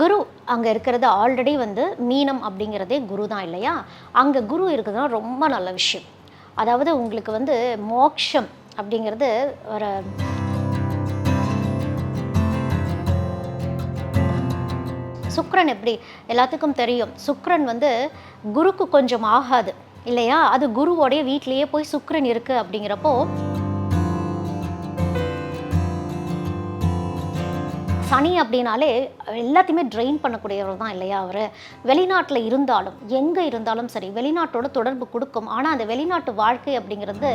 குரு அங்கே இருக்கிறது ஆல்ரெடி வந்து மீனம் அப்படிங்கிறதே குரு தான் இல்லையா? அங்கே குரு இருக்குதுன்னா ரொம்ப நல்ல விஷயம். அதாவது உங்களுக்கு வந்து மோக்ஷம் அப்படிங்கிறது ஒரு சுக்ரன் எப்படி? எல்லாத்துக்கும் தெரியும். சுக்ரன் வந்து குருக்கு கொஞ்சம் ஆகாது இல்லையா? அது குருவோடைய வீட்டிலேயே போய் சுக்ரன் இருக்குது அப்படிங்கிறப்போ சனி அப்படின்னாலே எல்லாத்தையுமே ட்ரெயின் பண்ணக்கூடியவர் தான் இல்லையா அவர்? வெளிநாட்டில் இருந்தாலும் எங்கே இருந்தாலும் சரி வெளிநாட்டோட தொடர்பு கொடுக்கும். ஆனால் அந்த வெளிநாட்டு வாழ்க்கை அப்படிங்கிறது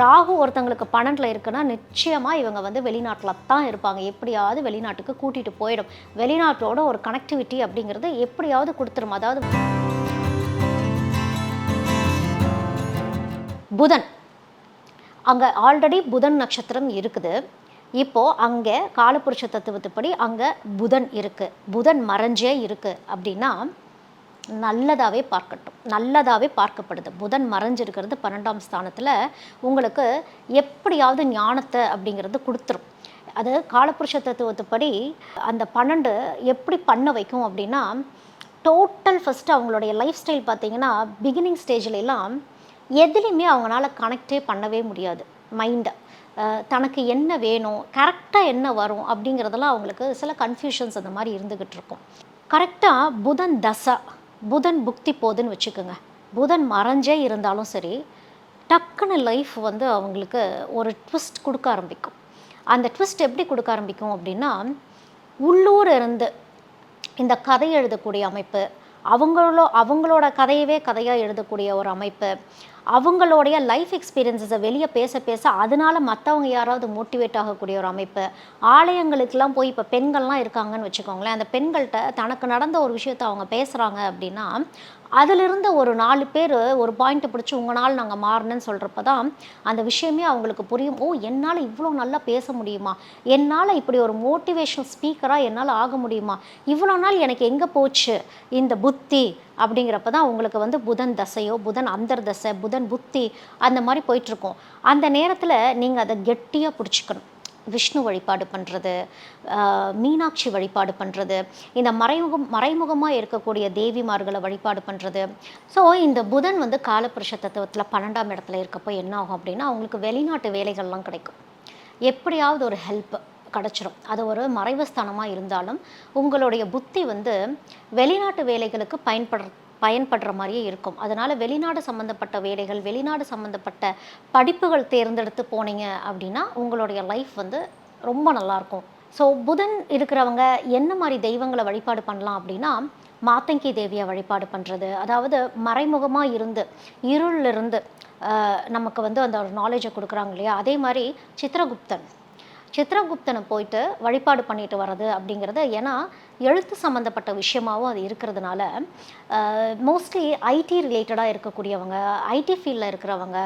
ராகு ஒருத்தங்களுக்கு பன்னெண்டில் இருக்குன்னா நிச்சயமாக இவங்க வந்து வெளிநாட்டில் தான் இருப்பாங்க. எப்படியாவது வெளிநாட்டுக்கு கூட்டிகிட்டு போயிடும். வெளிநாட்டோட ஒரு கனெக்டிவிட்டி அப்படிங்கிறது எப்படியாவது கொடுத்துரும். அதாவது புதன். அங்கே ஆல்ரெடி புதன் நட்சத்திரம் இருக்குது. இப்போது அங்கே காலபுருஷ தத்துவத்துப்படி அங்கே புதன் இருக்குது புதன் மறைஞ்சே இருக்குது அப்படின்னா நல்லதாகவே பார்க்கட்டும். நல்லதாகவே பார்க்கப்படுது. புதன் மறைஞ்சிருக்கிறது பன்னெண்டாம் ஸ்தானத்தில் உங்களுக்கு எப்படியாவது ஞானத்தை அப்படிங்கிறது கொடுத்துரும். அது காலப்புருஷ தத்துவத்துப்படி அந்த பன்னெண்டு எப்படி பண்ண வைக்கும் அப்படின்னா டோட்டல் ஃபஸ்ட்டு அவங்களுடைய லைஃப் ஸ்டைல் பார்த்தீங்கன்னா பிகினிங் ஸ்டேஜ்லாம் எதுலேயுமே அவங்களால கனெக்டே பண்ணவே முடியாது. மைண்டை தனக்கு என்ன வேணும் கரெக்டாக என்ன வரும் அப்படிங்கிறதெல்லாம் அவங்களுக்கு சில கன்ஃபியூஷன்ஸ் அந்த மாதிரி இருந்துக்கிட்டு இருக்கும். கரெக்டாக புதன் தசா புதன் புக்தி போகுதுன்னு வச்சுக்கோங்க. புதன் மறைஞ்சே இருந்தாலும் சரி டக்குன்னு லைஃப் வந்து அவங்களுக்கு ஒரு ட்விஸ்ட் கொடுக்க ஆரம்பிக்கும். அந்த ட்விஸ்ட் எப்படி கொடுக்க ஆரம்பிக்கும் அப்படின்னா உள்ளூர் இருந்து இந்த கதை எழுதக்கூடிய அமைப்பு அவங்களோ அவங்களோட கதையவே கதையாக எழுதக்கூடிய ஒரு அமைப்பு. அவங்களுடைய லைஃப் எக்ஸ்பீரியன்ஸஸை வெளியே பேச பேச அதனால் மற்றவங்க யாராவது மோட்டிவேட் ஆகக்கூடிய ஒரு அமைப்பு. ஆலயங்களுக்கெல்லாம் போய் இப்போ பெண்கள்லாம் இருக்காங்கன்னு வச்சுக்கோங்களேன் அந்த பெண்கள்கிட்ட தனக்கு நடந்த ஒரு விஷயத்த அவங்க பேசுகிறாங்க அப்படின்னா அதிலிருந்து ஒரு நாலு பேர் ஒரு பாயிண்ட்டை பிடிச்சி உங்களால் நாங்கள் மாறினேன்னு சொல்கிறப்ப தான் அந்த விஷயமே அவங்களுக்கு புரியும். ஓ என்னால் இவ்வளோ நல்லா பேச முடியுமா? என்னால் இப்படி ஒரு மோட்டிவேஷன் ஸ்பீக்கராக என்னால் ஆக முடியுமா? இவ்வளோ நாள் எனக்கு எங்கே போச்சு? இந்த புத்தி அப்படிங்கிறப்ப தான் உங்களுக்கு வந்து புதன் தசையோ புதன் அந்தர் தசை புதன் புத்தி அந்த மாதிரி போயிட்டுருக்கோம் அந்த நேரத்தில் நீங்கள் அதை கெட்டியாக பிடிச்சிக்கணும். விஷ்ணு வழிபாடு பண்ணுறது மீனாட்சி வழிபாடு பண்ணுறது இந்த மறைமுகம் மறைமுகமாக இருக்கக்கூடிய தேவிமார்களை வழிபாடு பண்ணுறது ஸோ இந்த புதன் வந்து காலபுருஷ தத்துவத்தில் பன்னெண்டாம் இடத்துல இருக்கப்போ என்ன ஆகும் அப்படின்னா அவங்களுக்கு வெளிநாட்டு வேலைகள்லாம் கிடைக்கும். எப்படியாவது ஒரு ஹெல்ப் கிடச்சிரும். அது ஒரு மறைவு ஸ்தானமாக இருந்தாலும் உங்களுடைய புத்தி வந்து வெளிநாட்டு வேலைகளுக்கு பயன்படுற பயன்படுற மாதிரியே இருக்கும். அதனால் வெளிநாடு சம்மந்தப்பட்ட வேலைகள் வெளிநாடு சம்மந்தப்பட்ட படிப்புகள் தேர்ந்தெடுத்து போனீங்க அப்படின்னா உங்களுடைய லைஃப் வந்து ரொம்ப நல்லாயிருக்கும். ஸோ புதன் இருக்கிறவங்க என்ன மாதிரி தெய்வங்களை வழிபாடு பண்ணலாம் அப்படின்னா மாத்தங்கி தேவியை வழிபாடு பண்ணுறது அதாவது மறைமுகமாக இருந்து இருளிலிருந்து நமக்கு வந்து அந்த ஒரு நாலேஜை கொடுக்குறாங்க இல்லையா? அதே மாதிரி சித்திரகுப்தன். சித்திரகுப்தனை போயிட்டு வழிபாடு பண்ணிட்டு வர்றது அப்படிங்கிறது. ஏன்னா எழுத்து சம்மந்தப்பட்ட விஷயமாகவும் அது இருக்கிறதுனால மோஸ்ட்லி ஐடி ரிலேட்டடாக இருக்கக்கூடியவங்க ஐடி ஃபீல்டில் இருக்கிறவங்க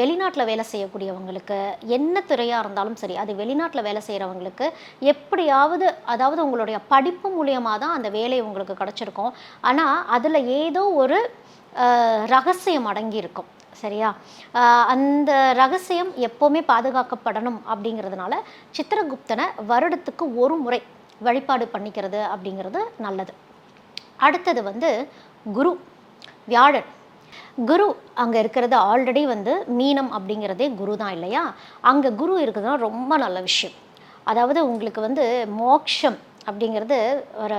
வெளிநாட்டில் வேலை செய்யக்கூடியவங்களுக்கு என்ன துறையாக இருந்தாலும் சரி அது வெளிநாட்டில் வேலை செய்கிறவங்களுக்கு எப்படியாவது அதாவது உங்களுடைய படிப்பு மூலியமாக தான் அந்த வேலை உங்களுக்கு கிடச்சிருக்கும். ஆனால் அதில் ஏதோ ஒரு ரகசியம் அடங்கி இருக்கும். சரியா? அந்த ரகசியம் எப்போவுமே பாதுகாக்கப்படணும் அப்படிங்கிறதுனால சித்திரகுப்தனை வருடத்துக்கு ஒரு முறை வழிபாடு பண்ணிக்கிறது அப்படிங்கிறது நல்லது. அடுத்தது வந்து குரு வியாழன். குரு அங்கே இருக்கிறது ஆல்ரெடி வந்து மீனம் அப்படிங்கிறதே குரு தான் இல்லையா? அங்கே குரு இருக்குதுன்னா ரொம்ப நல்ல விஷயம். அதாவது உங்களுக்கு வந்து மோக்ஷம் அப்படிங்கிறது ஒரு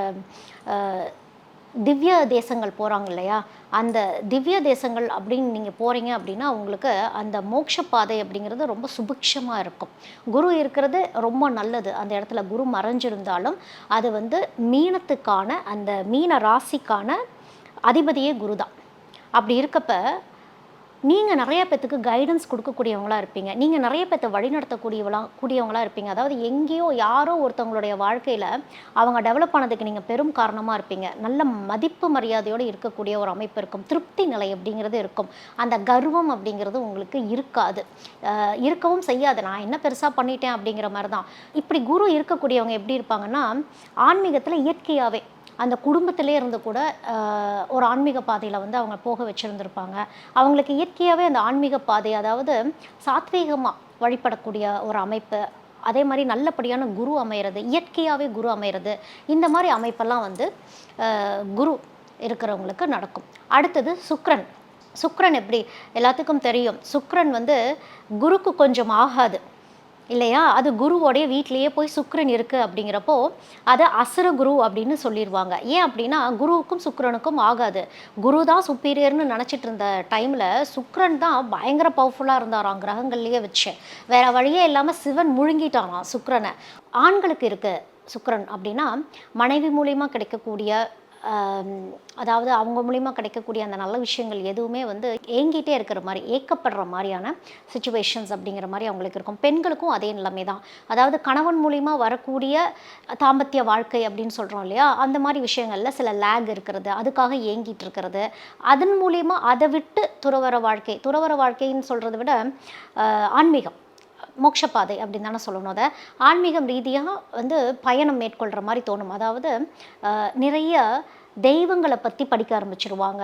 திவ்ய தேசங்கள் போகிறாங்க இல்லையா? அந்த திவ்ய தேசங்கள் அப்படின்னு நீங்கள் போகிறீங்க அப்படின்னா உங்களுக்கு அந்த மோட்ச பாதை அப்படிங்கிறது ரொம்ப சுபிக்ஷமாக இருக்கும். குரு இருக்கிறது ரொம்ப நல்லது. அந்த இடத்துல குரு மறைஞ்சிருந்தாலும் அது வந்து மீனத்துக்கான அந்த மீன ராசிக்கான அதிபதியே குரு தான் அப்படி இருக்கப்ப நீங்கள் நிறைய பேத்துக்கு கைடன்ஸ் கொடுக்கக்கூடியவங்களா இருப்பீங்க. நீங்கள் நிறைய பேத்தை வழிநடத்தக்கூடியவளா கூடியவங்களா இருப்பீங்க. அதாவது எங்கேயோ யாரோ ஒருத்தவங்களுடைய வாழ்க்கையில் அவங்க டெவலப் ஆனதுக்கு நீங்கள் பெரும் காரணமாக இருப்பீங்க. நல்ல மதிப்பு மரியாதையோடு இருக்கக்கூடிய ஒரு அமைப்பு இருக்கும். திருப்தி நிலை அப்படிங்கிறது இருக்கும். அந்த கர்வம் அப்படிங்கிறது உங்களுக்கு இருக்காது. இருக்கவும் செய்யாது. நான் என்ன பெருசாக பண்ணிட்டேன் அப்படிங்கிற மாதிரி தான் இப்படி குரு இருக்கக்கூடியவங்க எப்படி இருப்பாங்கன்னா ஆன்மீகத்தில் இயற்கையாகவே அந்த குடும்பத்திலே இருந்து கூட ஒரு ஆன்மீக பாதையில் வந்து அவங்க போக வச்சுருந்துருப்பாங்க. அவங்களுக்கு இயற்கையாகவே அந்த ஆன்மீக பாதை அதாவது சாத்வீகமாக வழிபடக்கூடிய ஒரு அமைப்பு அதே மாதிரி நல்லபடியான குரு அமைகிறது இயற்கையாகவே குரு அமைகிறது இந்த மாதிரி அமைப்பெல்லாம் வந்து குரு இருக்கிறவங்களுக்கு நடக்கும். அடுத்தது சுக்ரன். சுக்ரன் எப்படி? எல்லாத்துக்கும் தெரியும். சுக்ரன் வந்து குருக்கு கொஞ்சம் ஆகாது. இல்லையா? அது குருவோடைய வீட்டிலேயே போய் சுக்ரன் இருக்குது அப்படிங்கிறப்போ அதை அசுர குரு அப்படின்னு சொல்லிடுவாங்க ஏன் அப்படின்னா குருவுக்கும் சுக்ரனுக்கும் ஆகாது. குரு தான் சுப்பீரியர்னு நினச்சிட்டு இருந்த டைமில் சுக்ரன் தான் பயங்கர பவர்ஃபுல்லாக இருந்தாராம் கிரகங்கள்லேயே வச்சு. வேற வழியே இல்லாமல் சிவன் முழுங்கிட்டானாம் சுக்ரனை ஆண்களுக்கு இருக்குது சுக்ரன் அப்படின்னா மனைவி மூலியமாக கிடைக்கக்கூடிய அதாவது அவங்க மூலிமா கிடைக்கக்கூடிய அந்த நல்ல விஷயங்கள் எதுவுமே வந்து ஏங்கிட்டே இருக்கிற மாதிரி ஏக்கப்படுற மாதிரியான சுச்சுவேஷன்ஸ் அப்படிங்கிற மாதிரி அவங்களுக்கு இருக்கும். பெண்களுக்கும் அதே நிலைமை தான். அதாவது கணவன் மூலிமா வரக்கூடிய தாம்பத்திய வாழ்க்கை அப்படின்னு சொல்கிறோம் இல்லையா? அந்த மாதிரி விஷயங்களில் சில லேக் இருக்கிறது அதுக்காக ஏங்கிட்டு இருக்கிறது. அதன் மூலிமா அதை விட்டு துறவர வாழ்க்கை துறவர வாழ்க்கைன்னு சொல்கிறத விட ஆன்மீகம். மோட்சப்பாதை அப்படின்னு தானே சொல்லணும் அதை. ஆன்மீகம் ரீதியாக வந்து பயணம் மேற்கொள்கிற மாதிரி தோணும். அதாவது நிறைய தெய்வங்களை பற்றி படிக்க ஆரம்பிச்சிருவாங்க.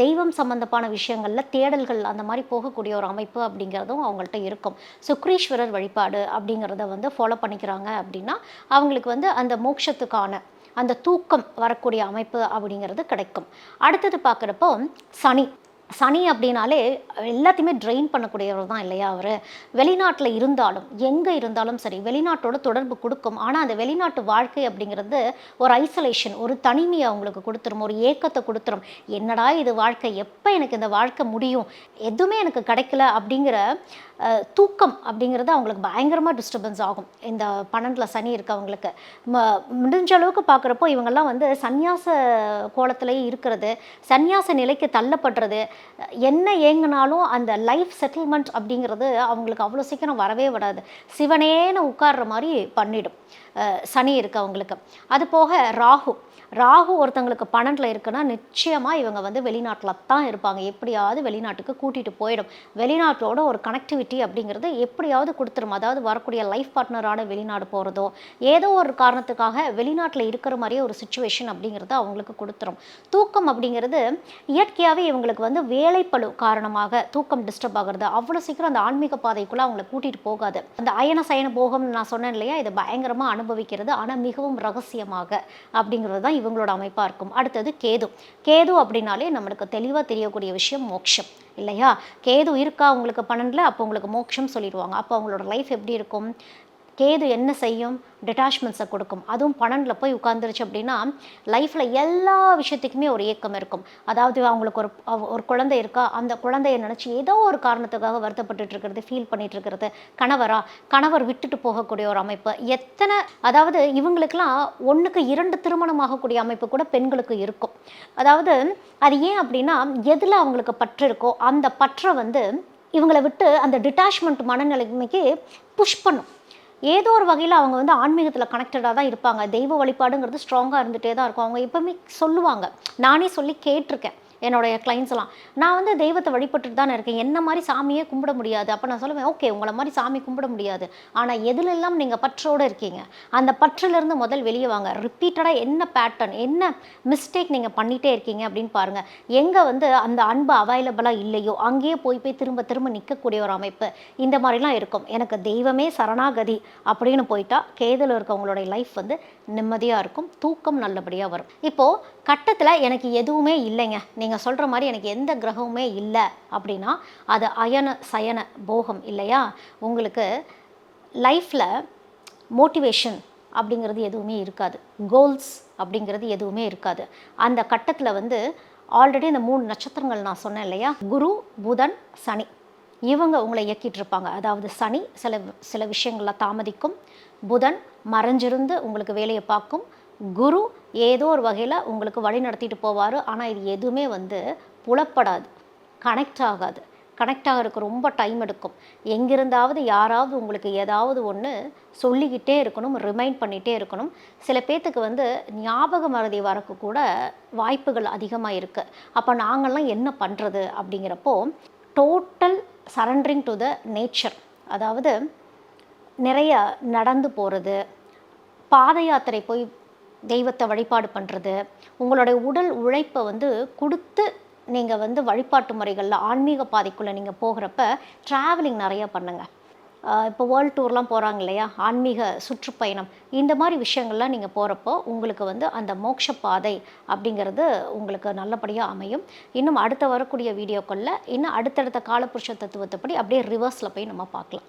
தெய்வம் சம்பந்தமான விஷயங்களில் தேடல்கள் அந்த மாதிரி போகக்கூடிய ஒரு அமைப்பு அப்படிங்கிறதும் அவங்கள்ட்ட இருக்கும். சுக்ரீஸ்வரர் வழிபாடு அப்படிங்கிறத வந்து ஃபாலோ பண்ணிக்கிறாங்க அப்படின்னா அவங்களுக்கு வந்து அந்த மோட்சத்துக்கான அந்த தூக்கம் வரக்கூடிய அமைப்பு அப்படிங்கிறது கிடைக்கும். அடுத்தது பார்க்குறப்போ சனி. சனி அப்படின்னாலே எல்லாத்தையுமே ட்ரெயின் பண்ணக்கூடியவர் தான் இல்லையா அவர்? வெளிநாட்டில் இருந்தாலும் எங்கே இருந்தாலும் சரி வெளிநாட்டோட தொடர்பு கொடுக்கும். ஆனால் அந்த வெளிநாட்டு வாழ்க்கை அப்படிங்கிறது ஒரு ஐசோலேஷன் ஒரு தனிமையை அவங்களுக்கு கொடுத்துரும் ஒரு ஏக்கத்தை கொடுத்துரும். என்னடா இது வாழ்க்கை? எப்போ எனக்கு இந்த வாழ்க்கை முடியும்? எதுவுமே எனக்கு கிடைக்கல அப்படிங்கிற தூக்கம் அப்படிங்கிறது அவங்களுக்கு பயங்கரமாக டிஸ்டர்பன்ஸ் ஆகும். இந்த பன்னெண்டில் சனி இருக்கவங்களுக்கு. ம- முடிஞ்ச அளவுக்கு பார்க்குறப்போ இவங்கெல்லாம் வந்து சந்நியாச கோலத்திலேயே இருக்கிறது சந்நியாச நிலைக்கு தள்ளப்படுறது என்ன ஏங்கினாலும் அந்த லைஃப் செட்டில்மெண்ட் அப்படிங்கிறது அவங்களுக்கு அவ்வளோ சீக்கிரம் வரவே விடாது சிவனேன்னு உட்கார்ற மாதிரி பண்ணிடும் சனி இருக்குது அவங்களுக்கு அது போக ராகு. ராகு ஒருத்தங்களுக்கு பன்னெண்டில் இருக்குன்னா நிச்சயமாக இவங்க வந்து வெளிநாட்டில் தான் இருப்பாங்க. எப்படியாவது வெளிநாட்டுக்கு கூட்டிகிட்டு போயிடும். வெளிநாட்டோட ஒரு கனெக்டிவிட்டி அப்படிங்கிறது எப்படியாவது கொடுத்துரும். அதாவது வரக்கூடிய லைஃப் பார்ட்னரான வெளிநாடு போகிறதோ ஏதோ ஒரு காரணத்துக்காக வெளிநாட்டில் இருக்கிற மாதிரியே ஒரு சுச்சுவேஷன் அப்படிங்கிறது அவங்களுக்கு கொடுத்துரும். தூக்கம் அப்படிங்கிறது இயற்கையாகவே இவங்களுக்கு வந்து வேலைப்பளு காரணமாக தூக்கம் டிஸ்டர்ப் ஆகிறது. அவ்வளோ சீக்கிரம் அந்த ஆன்மீக பாதைக்குள்ளே அவங்கள கூட்டிகிட்டு போகாது. அந்த அயன சயன போகம்னு நான் சொன்னேன் இல்லையா? இதை பயங்கரமாக அனுபவிக்கிறது. ஆனால் மிகவும் ரகசியமாக அப்படிங்கிறது தான் இவங்களோட அமைப்பாக இருக்கும். அடுத்தது கேது. கேது அப்படின்னாலே நம்மளுக்கு தெளிவாக தெரியக்கூடிய விஷயம் மோட்சம் இல்லையா? கேது இருக்கா? உங்களுக்கு பன்னெண்டில் அப்போ உங்களுக்கு மோட்சம் சொல்லிடுவாங்க. அப்போ அவங்களோட லைஃப் எப்படி இருக்கும்? கேது என்ன செய்யும்? டிட்டாச்மெண்ட்ஸை கொடுக்கும். அதுவும் பன்னெண்டில் போய் உட்காந்துருச்சு அப்படின்னா லைஃப்பில் எல்லா விஷயத்துக்குமே ஒரு ஏக்கம் இருக்கும். அதாவது அவங்களுக்கு ஒரு ஒரு குழந்தை இருக்கா? அந்த குழந்தைய நினச்சி ஏதோ ஒரு காரணத்துக்காக வருத்தப்பட்டு இருக்கிறது ஃபீல் பண்ணிட்டு இருக்கிறது. கணவரா? கணவர் விட்டுட்டு போகக்கூடிய ஒரு அமைப்பு. எத்தனை அதாவது இவங்களுக்கெல்லாம் ஒன்றுக்கு இரண்டு திருமணம் ஆகக்கூடிய அமைப்பு கூட பெண்களுக்கு இருக்கும். அதாவது அது ஏன் அப்படின்னா எதில் அவங்களுக்கு பற்று இருக்கோ அந்த பற்றை வந்து இவங்களை விட்டு அந்த டிட்டாச்மெண்ட் மனநிலைமைக்கு புஷ் பண்ணும். ஏதோ ஒரு வகையில் அவங்க வந்து ஆன்மீகத்தில் கனெக்டடாக தான் இருப்பாங்க. தெய்வ வழிபாடுங்கிறது ஸ்ட்ராங்காக இருந்துகிட்டே தான் இருக்கும். அவங்க எப்பவுமே சொல்லுவாங்க. நானே சொல்லி கேட்டிருக்கேன். என்னுடைய clients எல்லாம். நான் வந்து தெய்வத்தை வழிபட்டுட்டு தானே இருக்கேன். என்ன மாதிரி சாமியே கும்பிட முடியாது. அப்போ நான் சொல்லுவேன் ஓகே உங்களை மாதிரி சாமி கும்பிட முடியாது. ஆனால் எதுலெல்லாம் நீங்கள் பற்றோடு இருக்கீங்க? அந்த பற்றிலிருந்து முதல் வெளியே வாங்க. ரிப்பீட்டடாக என்ன பேட்டர்ன் என்ன மிஸ்டேக் நீங்கள் பண்ணிகிட்டே இருக்கீங்க அப்படின்னு பாருங்கள் எங்கே வந்து அந்த அன்பு அவைலபிளாக இல்லையோ அங்கேயே போய் போய் திரும்ப திரும்ப நிற்கக்கூடிய ஒரு அமைப்பு இந்த மாதிரிலாம் இருக்கும். எனக்கு தெய்வமே சரணாகதி அப்படின்னு போயிட்டா கேதில் இருக்கவங்களுடைய லைஃப் வந்து நிம்மதியாக இருக்கும் தூக்கம் நல்லபடியாக வரும். இப்போது கட்டத்தில் எனக்கு எதுவுமே இல்லைங்க. நீங்கள் சொல்கிற மாதிரி எனக்கு எந்த கிரகமுமே இல்லை அப்படின்னா அது அயன சயன போகம் இல்லையா? உங்களுக்கு லைஃப்பில் மோட்டிவேஷன் அப்படிங்கிறது எதுவுமே இருக்காது. கோல்ஸ் அப்படிங்கிறது எதுவுமே இருக்காது. அந்த கட்டத்தில் வந்து ஆல்ரெடி இந்த மூணு நட்சத்திரங்கள் நான் சொன்னேன் இல்லையா? குரு புதன் சனி. இவங்க உங்களை இயக்கிட்டு இருப்பாங்க. அதாவது சனி சில சில விஷயங்களில் தாமதிக்கும். புதன் மறைஞ்சிருந்து உங்களுக்கு வேலையை பார்க்கும். குரு ஏதோ ஒரு வகையில் உங்களுக்கு வழி நடத்திட்டு போவார். ஆனால் இது எதுவுமே வந்து புலப்படாது. கனெக்ட் ஆகாது. கனெக்ட் ஆகிறதுக்கு ரொம்ப டைம் எடுக்கும். எங்கிருந்தாவது யாராவது உங்களுக்கு ஏதாவது ஒன்று சொல்லிக்கிட்டே இருக்கணும் ரிமைண்ட் பண்ணிகிட்டே இருக்கணும். சில பேர்த்துக்கு வந்து ஞாபக மறதி வரக்கு கூட வாய்ப்புகள் அதிகமாக இருக்குது அப்போ நாங்கள்லாம் என்ன பண்ணுறது அப்படிங்கிறப்போ total surrendering to the nature அதாவது நிறைய நடந்து போகிறது பாத யாத்திரை போய் தெய்வத்தை வழிபாடு பண்ணுறது உங்களுடைய உடல் உழைப்பை வந்து கொடுத்து நீங்கள் வந்து வழிபாட்டு முறைகளில் ஆன்மீக பாதைக்குள்ளே நீங்கள் போகிறப்ப ட்ராவலிங் நிறைய பண்ணுங்கள் இப்போ வேர்ல்ட் டூர்லாம் போகிறாங்க இல்லையா? ஆன்மீக சுற்றுப்பயணம் இந்த மாதிரி விஷயங்கள்லாம் நீங்கள் போகிறப்போ உங்களுக்கு வந்து அந்த மோட்ச பாதை அப்படிங்கிறது உங்களுக்கு நல்லபடியாக அமையும். இன்னும் அடுத்த வரக்கூடிய வீடியோக்களில் இன்னும் அடுத்தடுத்த காலபுருஷ தத்துவத்தைப்படி அப்படியே ரிவர்ஸில் போய் நம்ம பார்க்கலாம்.